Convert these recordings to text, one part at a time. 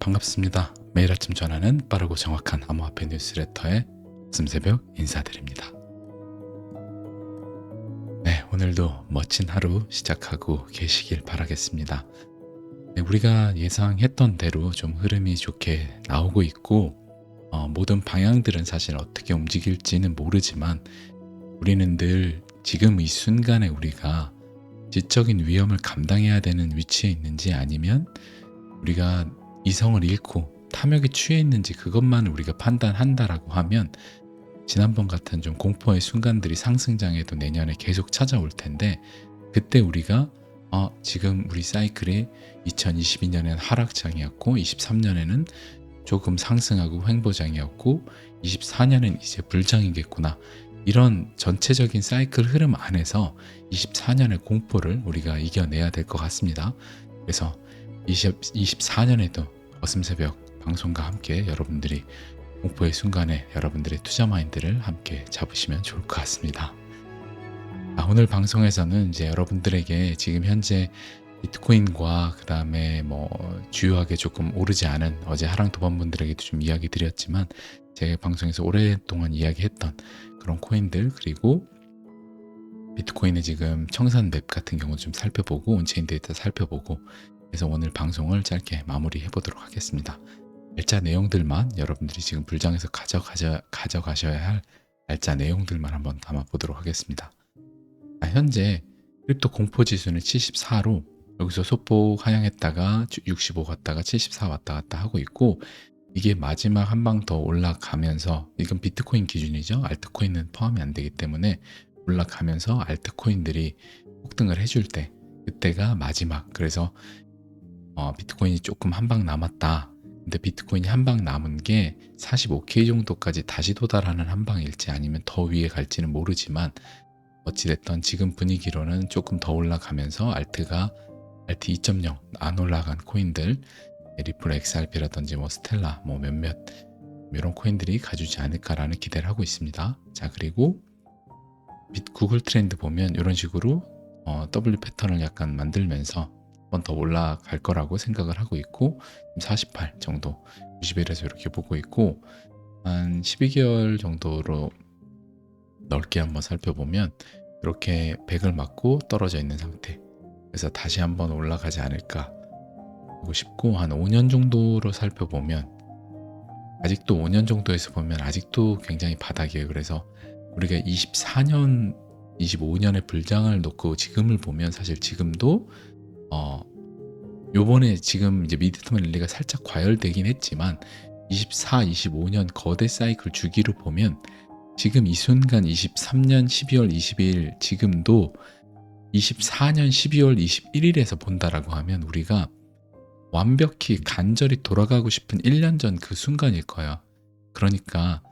반갑습니다. 매일 아침 전하는 빠르고 정확한 암호화폐 뉴스레터의 스새벽 인사드립니다. 네, 오늘도 멋진 하루 시작하고 계시길 바라겠습니다. 네, 우리가 예상했던 대로 좀 흐름이 좋게 나오고 있고 어, 모든 방향들은 사실 어떻게 움직일지는 모르지만 우리는 늘 지금 이 순간에 우리가 지적인 위험을 감당해야 되는 위치에 있는지 아니면 우리가 이성을 잃고 탐욕에 취해 있는지 그것만 우리가 판단한다라고 하면 지난번 같은 좀 공포의 순간들이 상승장에도 내년에 계속 찾아올 텐데 그때 우리가 어, 지금 우리 사이클이 2022년에는 하락장이었고 23년에는 조금 상승하고 횡보장이었고 24년은 이제 불장이겠구나 이런 전체적인 사이클 흐름 안에서 24년의 공포를 우리가 이겨내야 될 것 같습니다. 그래서 20, 24년에도 어슴새벽 방송과 함께 여러분들이 공포의 순간에 여러분들의 투자 마인드를 함께 잡으시면 좋을 것 같습니다. 아, 오늘 방송에서는 이제 여러분들에게 지금 현재 비트코인과 그 다음에 뭐 주요하게 조금 오르지 않은 어제 하랑 도반분들에게도 좀 이야기 드렸지만 제 방송에서 오랫동안 이야기했던 그런 코인들 그리고 비트코인의 지금 청산 맵 같은 경우 좀 살펴보고 온체인 데이터 살펴보고 그래서 오늘 방송을 짧게 마무리해 보도록 하겠습니다. 날짜 내용들만 여러분들이 지금 불장에서 가져가셔, 가져가셔야 할 날짜 내용들만 한번 담아 보도록 하겠습니다. 아, 현재 크립토 공포 지수는 74로 여기서 소폭 하향했다가 65 갔다가 74 왔다 갔다 하고 있고 이게 마지막 한 방 더 올라가면서 이건 비트코인 기준이죠. 알트코인은 포함이 안 되기 때문에 올라가면서 알트코인들이 폭등을 해줄 때 그때가 마지막 그래서 어, 비트코인이 조금 한 방 남았다. 근데 비트코인이 한 방 남은 게 45K 정도까지 다시 도달하는 한 방일지 아니면 더 위에 갈지는 모르지만 어찌됐던 지금 분위기로는 조금 더 올라가면서 알트가 알트 2.0 안 올라간 코인들 리플 XRP라든지 뭐 스텔라 뭐 몇몇 이런 코인들이 가주지 않을까라는 기대를 하고 있습니다. 자 그리고 빛 구글 트렌드 보면 이런 식으로 어, W 패턴을 약간 만들면서 번 더 올라갈 거라고 생각을 하고 있고 48 정도 90일에서 이렇게 보고 있고 한 12개월 정도로 넓게 한번 살펴보면 이렇게 100을 맞고 떨어져 있는 상태. 그래서 다시 한번 올라가지 않을까 하고 싶고 한 5년 정도로 살펴보면 아직도 5년 정도에서 보면 아직도 굉장히 바닥이에요. 그래서 우리가 24년 25년의 불장을 놓고 지금을 보면 사실 지금도 어 요번에 지금 이제 미드텀 랠리가 살짝 과열되긴 했지만 24, 25년 거대 사이클 주기로 보면 지금 이 순간 23년 12월 22일 지금도 24년 12월 21일에서 본다라고 하면 우리가 완벽히 간절히 돌아가고 싶은 1년 전 그 순간일 거예요. 그러니까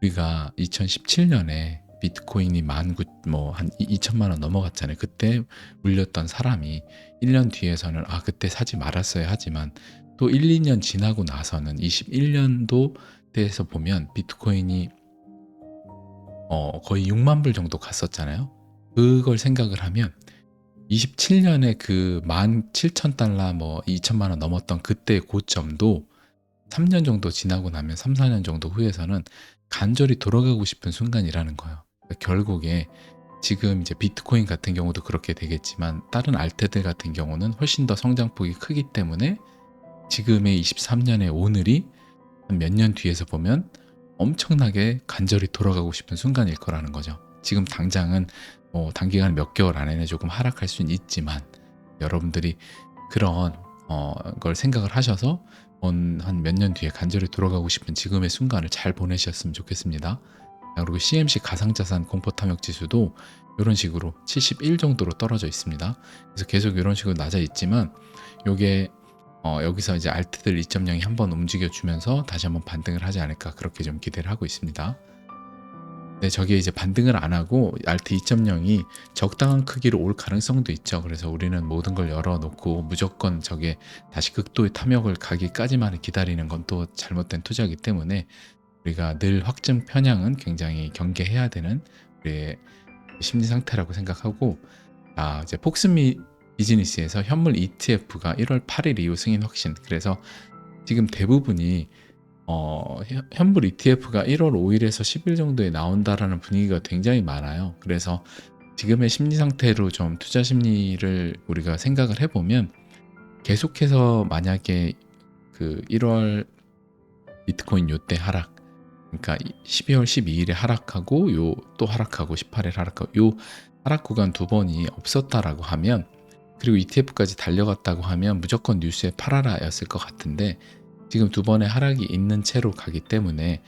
우리가 2017년에 비트코인이 만 구 뭐 한 2천만 원 넘어갔잖아요. 그때 물렸던 사람이 1년 뒤에서는 아 그때 사지 말았어야 하지만 또 1, 2년 지나고 나서는 21년도 때에서 보면 비트코인이 어 거의 6만 불 정도 갔었잖아요. 그걸 생각을 하면 27년에 그 17,000달러 뭐 2천만 원 넘었던 그때 고점도 3년 정도 지나고 나면 3, 4년 정도 후에서는 간절히 돌아가고 싶은 순간이라는 거예요. 결국에 지금 이제 비트코인 같은 경우도 그렇게 되겠지만 다른 알테들 같은 경우는 훨씬 더 성장폭이 크기 때문에 지금의 23년의 오늘이 몇 년 뒤에서 보면 엄청나게 간절히 돌아가고 싶은 순간일 거라는 거죠. 지금 당장은 뭐 단기간 몇 개월 안에는 조금 하락할 수는 있지만 여러분들이 그런 어, 걸 생각을 하셔서 한 몇 년 뒤에 간절히 돌아가고 싶은 지금의 순간을 잘 보내셨으면 좋겠습니다. 그리고 CMC 가상자산 공포 탐욕 지수도 이런 식으로 71 정도로 떨어져 있습니다. 그래서 계속 이런 식으로 낮아 있지만 이게 어, 여기서 이제 알트들 2.0이 한번 움직여 주면서 다시 한번 반등을 하지 않을까 그렇게 좀 기대를 하고 있습니다. 네, 저게 이제 반등을 안 하고 알트 2.0이 적당한 크기로 올 가능성도 있죠. 그래서 우리는 모든 걸 열어놓고 무조건 저게 다시 극도의 탐욕을 가기까지만 기다리는 건 또 잘못된 투자이기 때문에 우리가 늘 확증 편향은 굉장히 경계해야 되는 우리의 심리 상태라고 생각하고 아 이제 폭스미 비즈니스에서 현물 ETF가 1월 8일 이후 승인 확신 그래서 지금 대부분이 어, 현- 현물 ETF가 1월 5일에서 10일 정도에 나온다라는 분위기가 굉장히 많아요. 그래서 지금의 심리 상태로 좀 투자 심리를 우리가 생각을 해보면 계속해서 만약에 그 1월 비트코인 요때 하락 그러니까 12월 12일에 하락하고 요 또 하락하고 18일 하락하고 요 하락 구간 두 번이 없었다라고 하면 그리고 ETF까지 달려갔다고 하면 무조건 뉴스에 팔아라였을 것 같은데 지금 두 번의 하락이 있는 채로 가기 때문에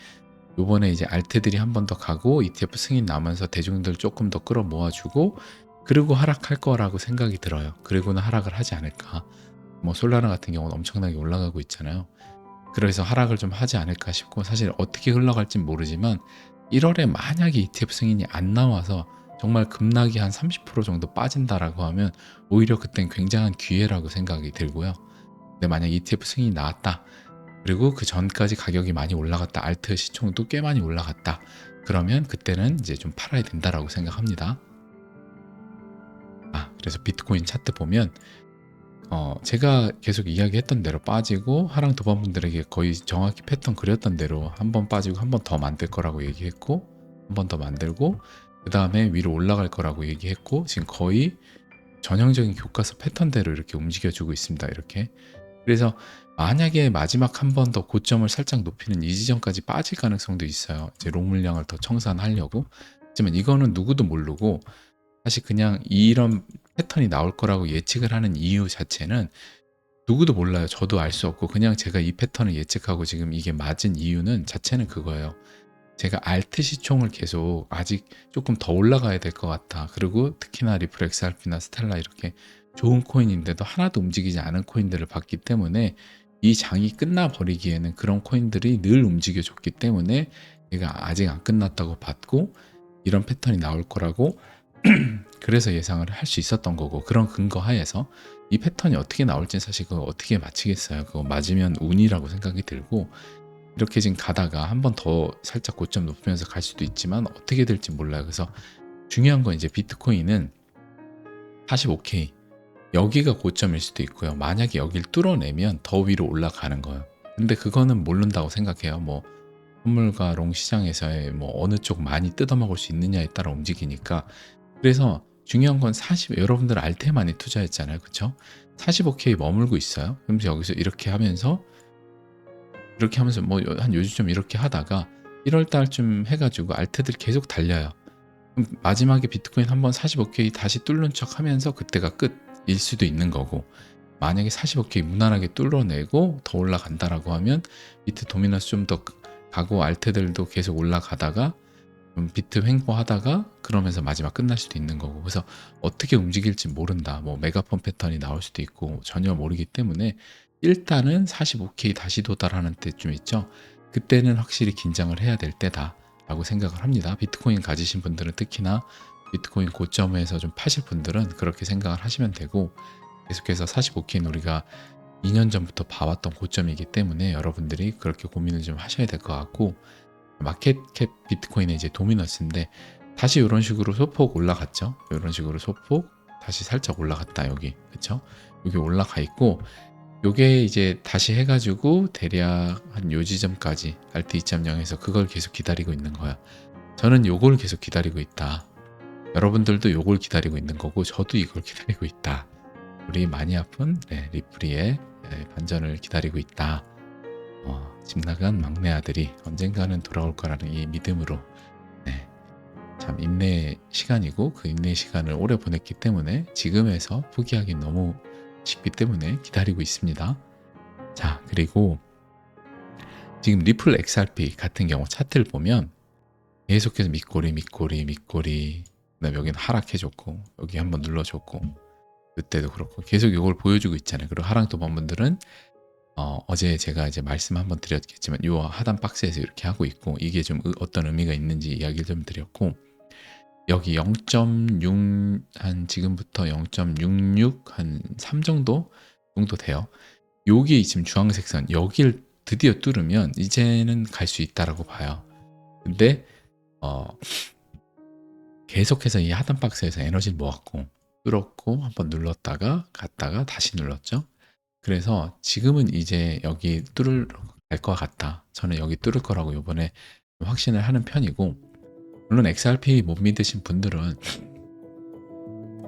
요번에 이제 알트들이 한 번 더 가고 ETF 승인 나면서 대중들 조금 더 끌어 모아주고 그리고 하락할 거라고 생각이 들어요. 그리고는 하락을 하지 않을까. 뭐 솔라나 같은 경우는 엄청나게 올라가고 있잖아요. 그래서 하락을 좀 하지 않을까 싶고 사실 어떻게 흘러갈지 모르지만 1월에 만약에 ETF 승인이 안 나와서 정말 급락이 한 30% 정도 빠진다라고 하면 오히려 그땐 굉장한 기회라고 생각이 들고요. 근데 만약 ETF 승인이 나왔다. 그리고 그 전까지 가격이 많이 올라갔다. 알트 시총도 꽤 많이 올라갔다. 그러면 그때는 이제 좀 팔아야 된다라고 생각합니다. 아, 그래서 비트코인 차트 보면 어, 제가 계속 이야기했던 대로 빠지고 하랑 도반분들에게 거의 정확히 패턴 그렸던 대로 한 번 빠지고 한 번 더 만들 거라고 얘기했고 한 번 더 만들고 그 다음에 위로 올라갈 거라고 얘기했고 지금 거의 전형적인 교과서 패턴대로 이렇게 움직여주고 있습니다. 이렇게 그래서 만약에 마지막 한 번 더 고점을 살짝 높이는 이 지점까지 빠질 가능성도 있어요. 이제 롱 물량을 더 청산하려고. 하지만 이거는 누구도 모르고 사실 그냥 이런 패턴이 나올 거라고 예측을 하는 이유 자체는 누구도 몰라요. 저도 알 수 없고 그냥 제가 이 패턴을 예측하고 지금 이게 맞은 이유는 자체는 그거예요. 제가 알트 시총을 계속 아직 조금 더 올라가야 될 것 같다. 그리고 특히나 리플렉스 알피나 스텔라 이렇게 좋은 코인인데도 하나도 움직이지 않은 코인들을 봤기 때문에 이 장이 끝나 버리기에는 그런 코인들이 늘 움직여 줬기 때문에 얘가 아직 안 끝났다고 봤고 이런 패턴이 나올 거라고 그래서 예상을 할 수 있었던 거고 그런 근거 하에서 이 패턴이 어떻게 나올지 사실 그거 어떻게 맞히겠어요. 그거 맞으면 운이라고 생각이 들고 이렇게 지금 가다가 한 번 더 살짝 고점 높으면서 갈 수도 있지만 어떻게 될지 몰라요. 그래서 중요한 건 이제 비트코인은 45K 여기가 고점일 수도 있고요. 만약에 여길 뚫어내면 더 위로 올라가는 거예요. 근데 그거는 모른다고 생각해요. 뭐 선물과 롱 시장에서의 뭐 어느 쪽 많이 뜯어먹을 수 있느냐에 따라 움직이니까 그래서 중요한 건 40, 여러분들 알테 많이 투자했잖아요. 그쵸? 45K 머물고 있어요. 그럼 여기서 이렇게 하면서, 이렇게 하면서 뭐 한 요즘 이렇게 하다가 1월 달쯤 해가지고 알테들 계속 달려요. 마지막에 비트코인 한번 45K 다시 뚫는 척 하면서 그때가 끝일 수도 있는 거고, 만약에 45K 무난하게 뚫어내고 더 올라간다라고 하면 비트 도미너스 좀 더 가고 알테들도 계속 올라가다가 좀 비트 횡보하다가 그러면서 마지막 끝날 수도 있는 거고. 그래서 어떻게 움직일지 모른다. 뭐 메가폰 패턴이 나올 수도 있고 전혀 모르기 때문에 일단은 45K 다시 도달하는 때쯤 있죠? 그때는 확실히 긴장을 해야 될 때다 라고 생각을 합니다. 비트코인 가지신 분들은 특히나 비트코인 고점에서 좀 파실 분들은 그렇게 생각을 하시면 되고 계속해서 45K는 우리가 2년 전부터 봐왔던 고점이기 때문에 여러분들이 그렇게 고민을 좀 하셔야 될 것 같고 마켓캡 비트코인의 이제 도미너스인데 다시 이런 식으로 소폭 올라갔죠. 이런 식으로 소폭 다시 살짝 올라갔다 여기 그쵸? 여기 올라가 있고 요게 이제 다시 해가지고 대략 한 요 지점까지 알트 2.0에서 그걸 계속 기다리고 있는 거야. 저는 요걸 계속 기다리고 있다. 여러분들도 요걸 기다리고 있는 거고 저도 이걸 기다리고 있다. 우리 많이 아픈 네, 리프리의 네, 반전을 기다리고 있다. 어, 집 나간 막내 아들이 언젠가는 돌아올 거라는 이 믿음으로 네, 참 인내 시간이고 그 인내 시간을 오래 보냈기 때문에 지금에서 포기하기 너무 쉽기 때문에 기다리고 있습니다. 자 그리고 지금 리플 XRP 같은 경우 차트를 보면 계속해서 밑꼬리 밑꼬리 밑꼬리 그다음에 여기는 하락해줬고 여기 한번 눌러줬고 그때도 그렇고 계속 이걸 보여주고 있잖아요. 그리고 하락 도반분들은 어, 어제 제가 이제 말씀 한번 드렸겠지만 요 하단 박스에서 이렇게 하고 있고 이게 좀 의- 어떤 의미가 있는지 이야기를 좀 드렸고 여기 0.6 한 지금부터 0.66 한 3 정도 정도 돼요. 여기 지금 주황색 선 여길 드디어 뚫으면 이제는 갈 수 있다라고 봐요. 근데 어 계속해서 이 하단 박스에서 에너지를 모았고 뚫었고 한번 눌렀다가 갔다가 다시 눌렀죠. 그래서 지금은 이제 여기 뚫을 갈 것 같다. 저는 여기 뚫을 거라고 이번에 확신을 하는 편이고 물론 XRP 못 믿으신 분들은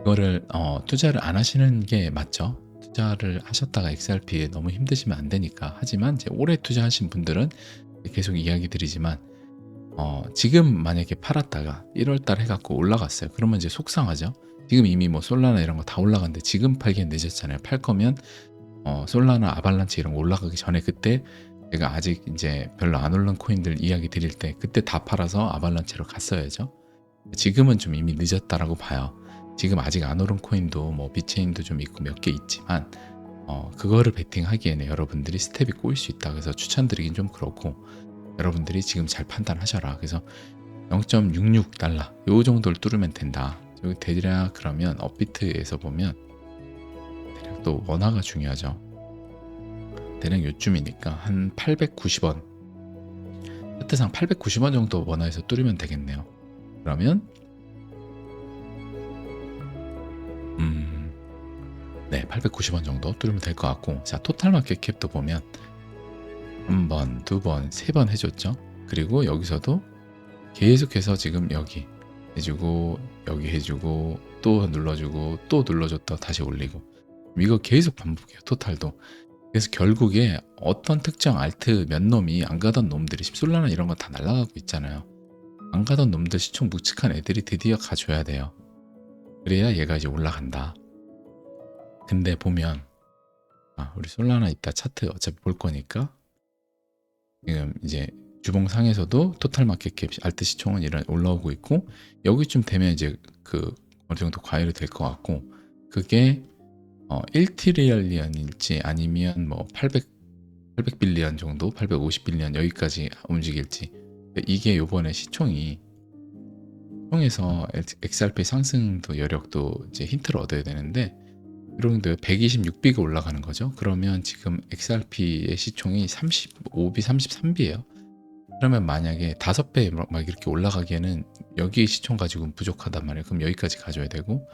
이거를 어, 투자를 안 하시는 게 맞죠. 투자를 하셨다가 XRP에 너무 힘드시면 안 되니까. 하지만 이제 오래 투자하신 분들은 계속 이야기 드리지만 어, 지금 만약에 팔았다가 1월달 해갖고 올라갔어요. 그러면 이제 속상하죠. 지금 이미 뭐 솔라나 이런 거 다 올라갔는데 지금 팔기엔 늦었잖아요. 팔 거면 어, 솔라나 아발란치 이런 거 올라가기 전에 그때 제가 아직 이제 별로 안 오른 코인들 이야기 드릴 때 그때 다 팔아서 아발란체로 갔어야죠. 지금은 좀 이미 늦었다라고 봐요. 지금 아직 안 오른 코인도 뭐 비체인도 좀 있고 몇 개 있지만 어, 그거를 베팅하기에는 여러분들이 스텝이 꼬일 수 있다. 그래서 추천드리긴 좀 그렇고 여러분들이 지금 잘 판단하셔라. 그래서 0.66달러 요 정도를 뚫으면 된다. 대략 그러면 업비트에서 보면 또 원화가 중요하죠. 대략 요쯤이니까 한 890원 차트상 890원 정도 원화에서 뚫으면 되겠네요. 그러면 음, 네, 890원 정도 뚫으면 될 것 같고, 자, 토탈 마켓 캡도 보면 한 번, 두 번, 세 번 해 줬죠. 그리고 여기서도 계속해서 지금 여기 해주고, 여기 해주고, 또 눌러주고, 또 눌러줬다 다시 올리고, 이거 계속 반복해요. 토탈도. 그래서 결국에 어떤 특정 알트 몇 놈이 안 가던 놈들이 솔라나 이런 거 다 날라가고 있잖아요. 안 가던 놈들 시총 묵직한 애들이 드디어 가줘야 돼요. 그래야 얘가 이제 올라간다. 근데 보면 아, 우리 솔라나 이따 차트 어차피 볼 거니까 지금 이제 주봉상에서도 토탈 마켓캡 알트 시총은 이런 올라오고 있고 여기쯤 되면 이제 그 어느 정도 과열이 될 것 같고 그게 어, 1트리얼리언일지 아니면 뭐 800, 800빌리언 정도, 850빌리언 여기까지 움직일지 이게 요번에 시총이 시총에서 XRP 상승도 여력도 이제 힌트를 얻어야 되는데 이런데 126비가 올라가는 거죠. 그러면 지금 XRP의 시총이 35비, 33비예요. 그러면 만약에 5배 막 이렇게 올라가기에는 여기 시총 가지고는 부족하단 말이에요. 그럼 여기까지 가져야 되고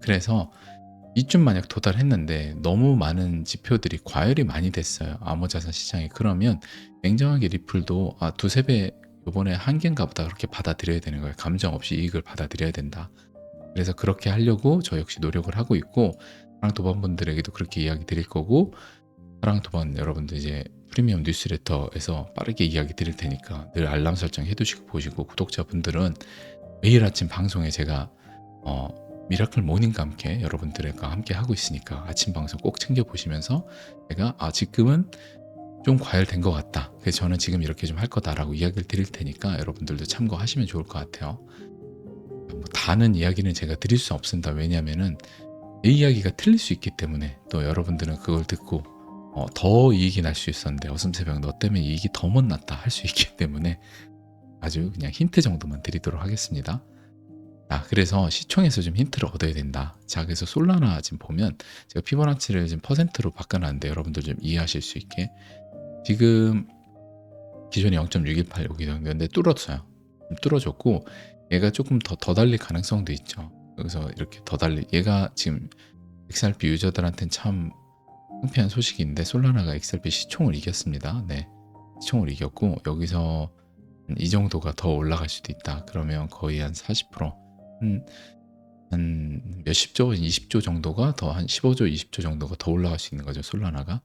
그래서 이쯤 만약 도달했는데 너무 많은 지표들이 과열이 많이 됐어요. 암호자산 시장에. 그러면 냉정하게 리플도 아, 두세 배 요번에 한계인가 보다 그렇게 받아들여야 되는 거예요. 감정 없이 이익을 받아들여야 된다. 그래서 그렇게 하려고 저 역시 노력을 하고 있고 사랑 도반 분들에게도 그렇게 이야기 드릴 거고 사랑 도반 여러분들 이제 프리미엄 뉴스레터에서 빠르게 이야기 드릴 테니까 늘 알람 설정 해두시고 보시고 구독자 분들은 매일 아침 방송에 제가 어, 미라클 모닝과 함께 여러분들과 함께 하고 있으니까 아침 방송 꼭 챙겨 보시면서 제가 아 지금은 좀 과열된 것 같다. 그래서 저는 지금 이렇게 좀 할 거다라고 이야기를 드릴 테니까 여러분들도 참고하시면 좋을 것 같아요. 뭐 다는 이야기는 제가 드릴 수 없습니다. 왜냐하면은 내 이야기가 틀릴 수 있기 때문에 또 여러분들은 그걸 듣고 어, 더 이익이 날 수 있었는데 어슴새벽 너 때문에 이익이 더 못 났다 할 수 있기 때문에 아주 그냥 힌트 정도만 드리도록 하겠습니다. 자, 그래서 시총에서 좀 힌트를 얻어야 된다. 자, 그래서 솔라나 지금 보면 제가 피보나치를 지금 퍼센트로 바꿔놨는데 여러분들 좀 이해하실 수 있게 지금 기존에 0.618 여기 정도인데 뚫었어요. 뚫어졌고 얘가 조금 더 더 달릴 가능성도 있죠. 그래서 이렇게 더 달리 얘가 지금 XRP 유저들한테는 참 창피한 소식인데 솔라나가 XRP 시총을 이겼습니다. 네, 시총을 이겼고 여기서 이 정도가 더 올라갈 수도 있다. 그러면 거의 한 40%, 한, 한 몇십 조, 20조 정도가 더 한 15조, 20조 정도가 더 올라갈 수 있는 거죠. 솔라나가.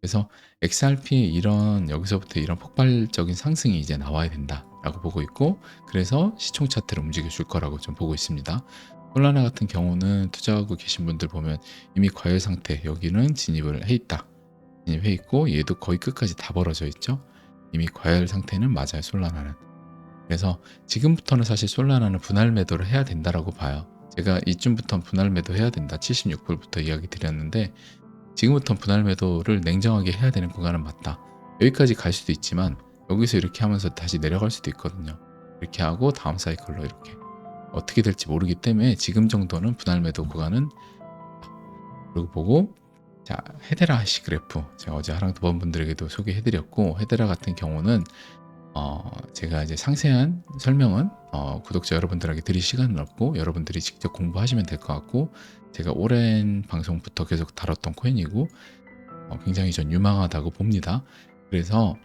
그래서 XRP 이런 여기서부터 이런 폭발적인 상승이 이제 나와야 된다라고 보고 있고 그래서 시총 차트를 움직여 줄 거라고 좀 보고 있습니다. 솔라나 같은 경우는 투자하고 계신 분들 보면 이미 과열 상태 여기는 진입을 해 있다. 진입해 있고 얘도 거의 끝까지 다 벌어져 있죠. 이미 과열 상태는 맞아요. 솔라나는. 그래서 지금부터는 사실 솔라나는 분할 매도를 해야 된다라고 봐요. 제가 이쯤부터 분할 매도 해야 된다. 76불부터 이야기 드렸는데 지금부터 분할 매도를 냉정하게 해야 되는 구간은 맞다. 여기까지 갈 수도 있지만 여기서 이렇게 하면서 다시 내려갈 수도 있거든요. 이렇게 하고 다음 사이클로 이렇게 어떻게 될지 모르기 때문에 지금 정도는 분할 매도 구간은 그리고 보고 자 헤데라 하시 그래프 제가 어제 하랑 두번 분들에게도 소개해드렸고 헤데라 같은 경우는 어, 제가 이제 상세한 설명은 어, 구독자 여러분들에게 드릴 시간은 없고 여러분들이 직접 공부하시면 될 것 같고 제가 오랜 방송부터 계속 다뤘던 코인이고 어, 굉장히 전 유망하다고 봅니다. 그래서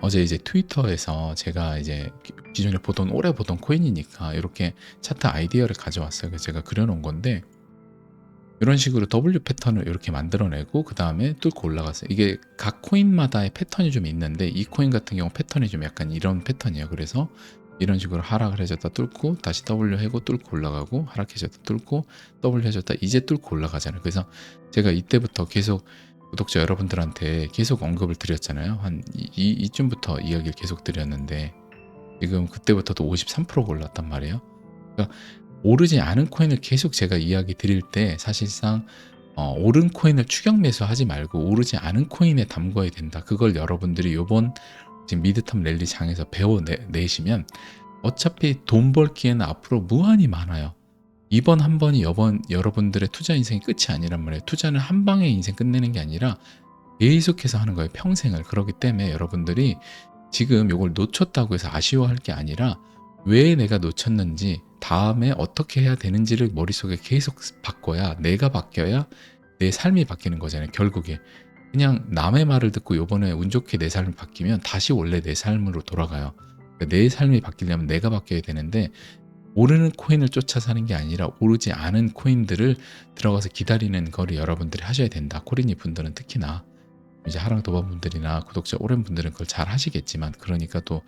어제 이제 트위터에서 제가 이제 기존에 보던 오래 보던 코인이니까 이렇게 차트 아이디어를 가져왔어요. 그래서 제가 그려놓은 건데 이런 식으로 W 패턴을 이렇게 만들어내고 그 다음에 뚫고 올라갔어요. 이게 각 코인마다의 패턴이 좀 있는데 이 코인 같은 경우 패턴이 좀 약간 이런 패턴이에요. 그래서 이런 식으로 하락을 해줬다 뚫고 다시 W 해고 뚫고 올라가고 하락해줬다 뚫고 W 해줬다 이제 뚫고 올라가잖아요. 그래서 제가 이때부터 계속 구독자 여러분들한테 계속 언급을 드렸잖아요. 한 이, 이, 이쯤부터 이야기를 계속 드렸는데 지금 그때부터도 53%가 올랐단 말이에요. 그러니까 오르지 않은 코인을 계속 제가 이야기 드릴 때 사실상 어, 오른 코인을 추격 매수하지 말고 오르지 않은 코인에 담궈야 된다. 그걸 여러분들이 요번 지금 미드텀 랠리 장에서 배워내시면 어차피 돈 벌 기회는 앞으로 무한히 많아요. 이번 한 번이 여번 여러분들의 투자 인생이 끝이 아니란 말이에요. 투자는 한 방에 인생 끝내는 게 아니라 계속해서 하는 거예요. 평생을. 그렇기 때문에 여러분들이 지금 이걸 놓쳤다고 해서 아쉬워할 게 아니라 왜 내가 놓쳤는지 다음에 어떻게 해야 되는지를 머릿속에 계속 바꿔야 내가 바뀌어야 내 삶이 바뀌는 거잖아요. 결국에 그냥 남의 말을 듣고 요번에 운 좋게 내 삶이 바뀌면 다시 원래 내 삶으로 돌아가요. 그러니까 내 삶이 바뀌려면 내가 바뀌어야 되는데 오르는 코인을 쫓아 사는 게 아니라 오르지 않은 코인들을 들어가서 기다리는 거를 여러분들이 하셔야 된다. 코리니 분들은 특히나 이제 하랑 도반 분들이나 구독자 오랜 분들은 그걸 잘 하시겠지만 그러니까 또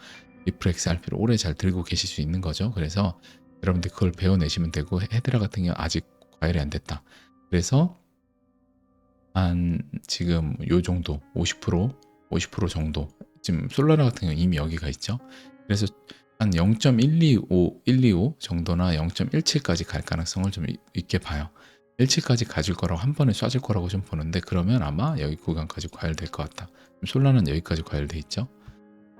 리플렉스 RP를 오래 잘 들고 계실 수 있는 거죠. 그래서 여러분들 그걸 배워내시면 되고 헤드라 같은 경우 아직 과열이 안 됐다. 그래서 한 지금 요 정도 50% 50% 정도 지금 솔라라 같은 경우 이미 여기가 있죠. 그래서 한 0.125 125 정도나 0.17까지 갈 가능성을 좀 이- 있게 봐요. 17까지 가질 거라고 한 번에 쏴질 거라고 좀 보는데 그러면 아마 여기 구간까지 과열될 것 같다. 솔라는 여기까지 과열돼 있죠.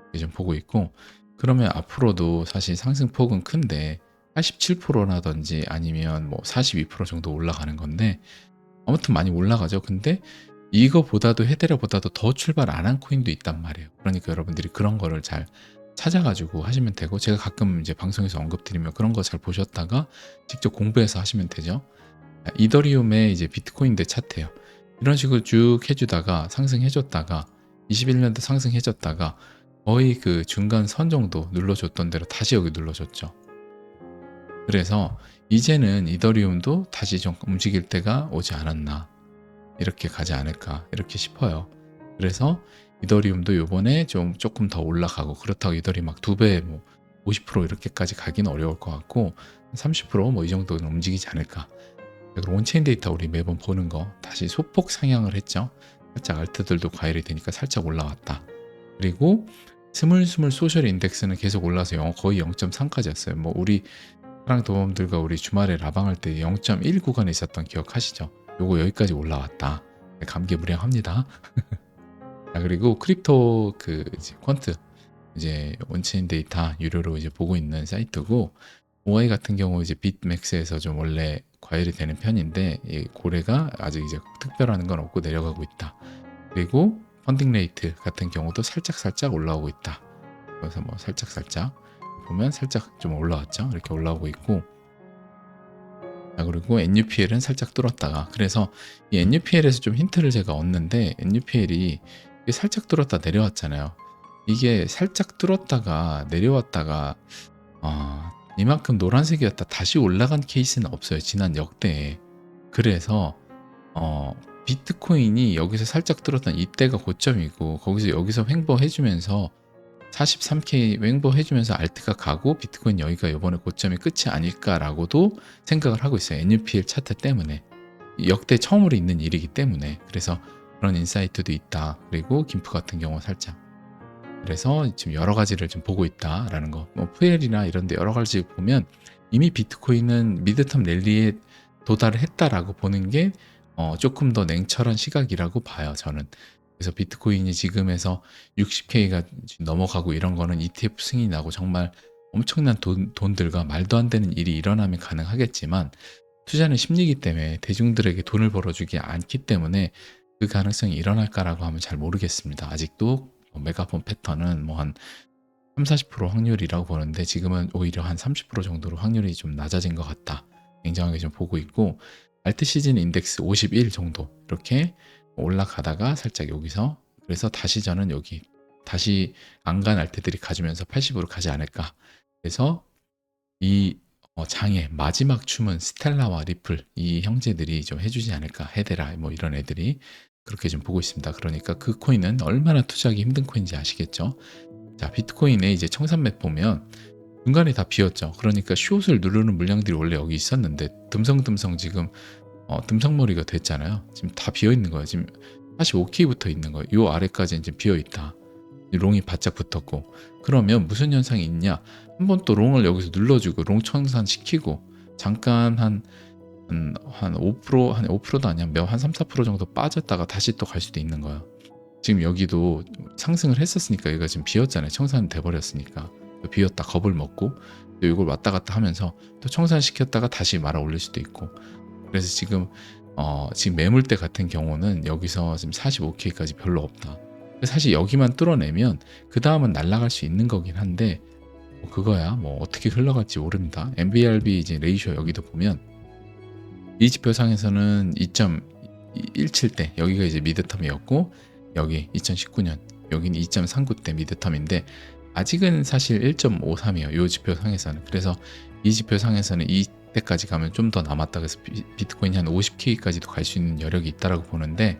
이렇게 좀 보고 있고 그러면 앞으로도 사실 상승폭은 큰데 87%라든지 아니면 뭐 42% 정도 올라가는 건데 아무튼 많이 올라가죠. 근데 이거보다도 헤데라보다도 더 출발 안 한 코인도 있단 말이에요. 그러니까 여러분들이 그런 거를 잘 찾아가지고 하시면 되고 제가 가끔 이제 방송에서 언급드리면 그런 거 잘 보셨다가 직접 공부해서 하시면 되죠. 이더리움의 이제 비트코인 대 차트예요. 이런 식으로 쭉 해주다가 상승해줬다가 21년도 상승해줬다가 거의 그 중간 선 정도 눌러줬던 대로 다시 여기 눌러줬죠. 그래서 이제는 이더리움도 다시 좀 움직일 때가 오지 않았나 이렇게 가지 않을까 이렇게 싶어요. 그래서 이더리움도 요번에 좀 조금 더 올라가고 그렇다고 이더리 막 두 배 뭐 50% 이렇게까지 가긴 어려울 것 같고 30%뭐 이 정도는 움직이지 않을까. 그리고 온체인 데이터 우리 매번 보는 거 다시 소폭 상향을 했죠. 살짝 알트들도 과열이 되니까 살짝 올라왔다. 그리고 스물스물 소셜 인덱스는 계속 올라서 영- 거의 0.3까지였어요. 뭐 우리 사랑 도범들과 우리 주말에 라방할 때 0.1 구간에 있었던 기억하시죠? 요거 여기까지 올라왔다. 감개무량합니다. 자, 그리고 크립토 그 이제 퀀트 이제 원체인 데이터 유료로 이제 보고 있는 사이트고 오아이 같은 경우 이제 빗맥스에서 좀 원래 과열이 되는 편인데 이 고래가 아직 이제 특별한 건 없고 내려가고 있다. 그리고 펀딩 레이트 같은 경우도 살짝 살짝 올라오고 있다. 그래서 뭐 살짝 살짝 보면 살짝 좀 올라왔죠. 이렇게 올라오고 있고 자, 그리고 NUPL은 살짝 뚫었다가 그래서 이 NUPL에서 좀 힌트를 제가 얻는데 NUPL이 살짝 뚫었다 내려왔잖아요. 이게 살짝 뚫었다가 내려왔다가 어, 이만큼 노란색이었다 다시 올라간 케이스는 없어요. 지난 역대에. 그래서 어, 비트코인이 여기서 살짝 뚫었던 이때가 고점이고 거기서 여기서 횡보해주면서 43K 횡보 해주면서 알트가 가고 비트코인 여기가 이번에 고점이 끝이 아닐까라고도 생각을 하고 있어요. NUPL 차트 때문에 역대 처음으로 있는 일이기 때문에 그래서 그런 인사이트도 있다. 그리고 김프 같은 경우 살짝 그래서 지금 여러 가지를 좀 보고 있다라는 거. 뭐 푸엘이나 이런 데 여러 가지 보면 이미 비트코인은 미드텀 랠리에 도달을 했다라고 보는 게 어, 조금 더 냉철한 시각이라고 봐요, 저는. 그래서 비트코인이 지금에서 60K가 넘어가고 이런 거는 ETF 승인이 나고 정말 엄청난 돈, 돈들과 말도 안 되는 일이 일어나면 가능하겠지만 투자는 심리이기 때문에 대중들에게 돈을 벌어주기 않기 때문에 그 가능성이 일어날까라고 하면 잘 모르겠습니다. 아직도 뭐 메가폰 패턴은 뭐 한 3, 40% 확률이라고 보는데 지금은 오히려 한 30% 정도로 확률이 좀 낮아진 것 같다. 냉정하게 좀 보고 있고 알트 시즌 인덱스 51 정도 이렇게 올라가다가 살짝 여기서 그래서 다시 저는 여기 다시 안간 알테들이 가주면서 80으로 가지 않을까. 그래서 이 어, 장의 마지막 춤은 스텔라와 리플 이 형제들이 좀 해주지 않을까. 헤데라 뭐 이런 애들이 그렇게 좀 보고 있습니다. 그러니까 그 코인은 얼마나 투자하기 힘든 코인인지 아시겠죠? 자 비트코인의 이제 청산맥 보면 중간에 다 비었죠. 그러니까 숏을 누르는 물량들이 원래 여기 있었는데 듬성듬성 지금 어, 듬성머리가 됐잖아요. 지금 다 비어 있는 거예요. 지금 45K부터 있는 거예요. 요 아래까지는 지금 비어 있다. 롱이 바짝 붙었고 그러면 무슨 현상이 있냐? 한 번 또 롱을 여기서 눌러주고 롱 청산 시키고 잠깐 한 한, 한 5%, 한 5%도 아니야. 몇한 3, 4% 정도 빠졌다가 다시 또 갈 수도 있는 거예요. 지금 여기도 상승을 했었으니까 여기가 지금 비었잖아요. 청산 돼버렸으니까. 비었다 겁을 먹고 또 이걸 왔다 갔다 하면서 또 청산시켰다가 다시 말아 올릴 수도 있고 그래서 지금 어, 지금 매물대 같은 경우는 여기서 지금 45K까지 별로 없다. 사실 여기만 뚫어내면 그 다음은 날아갈 수 있는 거긴 한데 뭐 그거야 뭐 어떻게 흘러갈지 모릅니다. MBRB 이제 레이쇼 여기도 보면 이 지표상에서는 2.17대 여기가 이제 미드텀이었고 여기 2019년 여기는 2.39대 미드텀인데 아직은 사실 1.53이에요. 이 지표상에서는 그래서 이 지표상에서는 이 때까지 가면 좀 더 남았다 그래서 비- 비트코인이 한 50K까지도 갈 수 있는 여력이 있다라고 보는데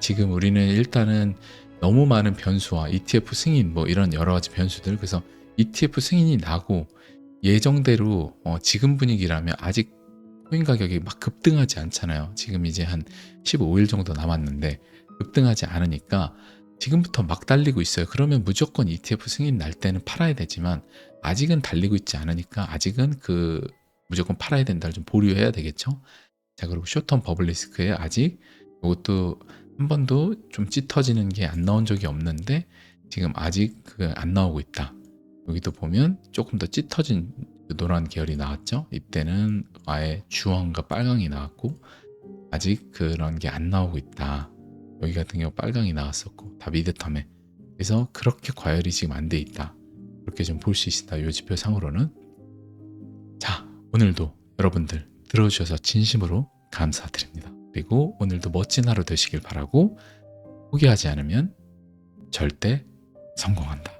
지금 우리는 일단은 너무 많은 변수와 ETF 승인 뭐 이런 여러 가지 변수들 그래서 ETF 승인이 나고 예정대로 어, 지금 분위기라면 아직 코인 가격이 막 급등하지 않잖아요. 지금 이제 한 15일 정도 남았는데 급등하지 않으니까 지금부터 막 달리고 있어요. 그러면 무조건 ETF 승인 날 때는 팔아야 되지만 아직은 달리고 있지 않으니까 아직은 그 무조건 팔아야 된다를 좀 보류해야 되겠죠. 자 그리고 쇼텀 버블리스크에 아직 이것도 한 번도 좀 찢어지는 게 안 나온 적이 없는데 지금 아직 그안 나오고 있다. 여기도 보면 조금 더 찢어진 그 노란 계열이 나왔죠. 이때는 아예 주황과 빨강이 나왔고 아직 그런 게 안 나오고 있다. 여기 같은 경우 빨강이 나왔었고 다 미드텀에 그래서 그렇게 과열이 지금 안 돼 있다. 그렇게 좀 볼 수 있다. 이 지표 상으로는 자 오늘도 여러분들 들어주셔서 진심으로 감사드립니다. 그리고 오늘도 멋진 하루 되시길 바라고 포기하지 않으면 절대 성공한다.